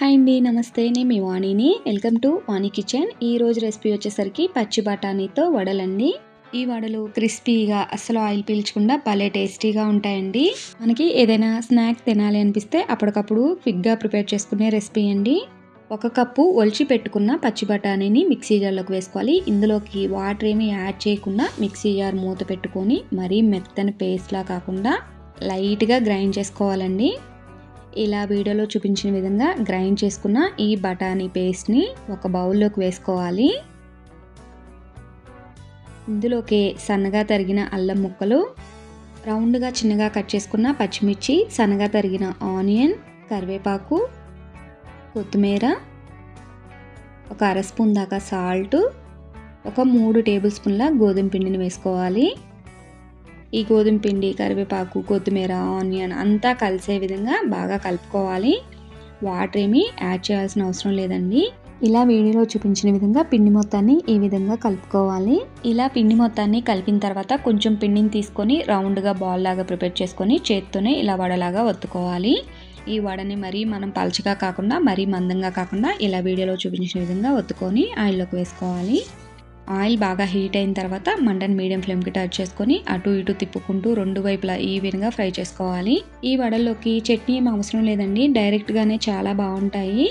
Hi అండి నమస్తే. నేను మీ వాణిని. Welcome to Vani kitchen. ఈ రోజు రెసిపీ వచ్చేసరికి పచ్చి బఠానీతో వడలండి. ఈ వడలు క్రిస్పీగా అసలు ఆయిల్ పీల్చకుండా భలే టేస్టీగా ఉంటాయండి. మనకి ఏదైనా స్నాక్ తినాలి అనిపిస్తే అప్పటికప్పుడు క్విక్గా ప్రిపేర్ చేసుకునే రెసిపీ అండి. ఒక కప్పు ఒలిచి పెట్టుకున్న పచ్చి బఠానీని మిక్సీ జార్లోకి వేసుకోవాలి. ఇందులోకి వాటర్ ఏమి యాడ్ చేయకుండా మిక్సీ జార్ మూత పెట్టుకొని మరీ మెత్తని పేస్ట్లా కాకుండా లైట్గా గ్రైండ్ చేసుకోవాలండి. ఇలా వీడియోలో చూపించిన విధంగా గ్రైండ్ చేసుకున్న ఈ బఠానీ పేస్ట్ని ఒక బౌల్లోకి వేసుకోవాలి. ఇందులోకి సన్నగా తరిగిన అల్లం ముక్కలు రౌండ్గా చిన్నగా కట్ చేసుకున్న పచ్చిమిర్చి సన్నగా తరిగిన ఆనియన్ కరివేపాకు కొత్తిమీర ఒక అర స్పూన్ దాకా సాల్ట్ ఒక మూడు టేబుల్ స్పూన్ల గోధుమ పిండిని వేసుకోవాలి. ఈ గోధుమ పిండి కరివేపాకు కొత్తిమీర ఆనియన్ అంతా కలిసే విధంగా బాగా కలుపుకోవాలి. వాటర్ ఏమీ యాడ్ చేయాల్సిన అవసరం లేదండి. ఇలా వీడియోలో చూపించిన విధంగా పిండి మొత్తాన్ని ఈ విధంగా కలుపుకోవాలి. ఇలా పిండి మొత్తాన్ని కలిపిన తర్వాత కొంచెం పిండిని తీసుకొని రౌండ్గా బాల్ లాగా ప్రిపేర్ చేసుకొని చేత్తోనే ఇలా వడలాగా ఒత్తుకోవాలి. ఈ వడని మరీ మనం పలచగా కాకుండా మరీ మందంగా కాకుండా ఇలా వీడియోలో చూపించిన విధంగా ఒత్తుకొని ఆయిల్లోకి వేసుకోవాలి. ఆయిల్ బాగా హీట్ అయిన తర్వాత మంటను మీడియం ఫ్లేమ్కి టచ్ చేసుకొని అటు ఇటు తిప్పుకుంటూ రెండు వైపులా ఈవెన్గా ఫ్రై చేసుకోవాలి. ఈ వడల్లోకి చట్నీ ఏం అవసరం లేదండి. డైరెక్ట్గానే చాలా బాగుంటాయి.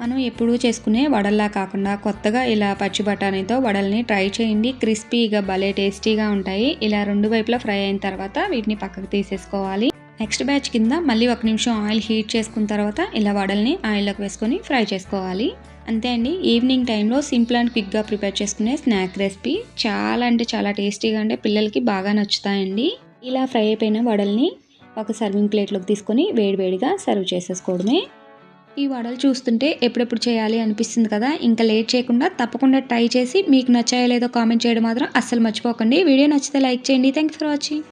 మనం ఎప్పుడూ చేసుకునే వడల్లా కాకుండా కొత్తగా ఇలా పచ్చి బఠానీతో వడల్ని ట్రై చేయండి. క్రిస్పీగా భలే టేస్టీగా ఉంటాయి. ఇలా రెండు వైపులా ఫ్రై అయిన తర్వాత వీటిని పక్కకు తీసేసుకోవాలి. నెక్స్ట్ బ్యాచ్ కింద మళ్ళీ ఒక నిమిషం ఆయిల్ హీట్ చేసుకున్న తర్వాత ఇలా వడల్ని ఆయిల్లోకి వేసుకొని ఫ్రై చేసుకోవాలి. అంతే అండి. ఈవినింగ్ టైంలో సింపుల్ అండ్ క్విక్గా ప్రిపేర్ చేసుకునే స్నాక్ రెసిపీ. చాలా అంటే చాలా టేస్టీగా అంటే పిల్లలకి బాగా నచ్చుతాయండి. ఇలా ఫ్రై అయిపోయిన వడల్ని ఒక సర్వింగ్ ప్లేట్లోకి తీసుకొని వేడివేడిగా సర్వ్ చేసేసుకోవడమే. ఈ వడలు చూస్తుంటే ఎప్పుడెప్పుడు చేయాలి అనిపిస్తుంది కదా? ఇంకా లేట్ చేయకుండా తప్పకుండా ట్రై చేసి మీకు నచ్చాయో లేదో కామెంట్ చేయడం మాత్రం అస్సలు మర్చిపోకండి. వీడియో నచ్చితే లైక్ చేయండి. Thank for watching.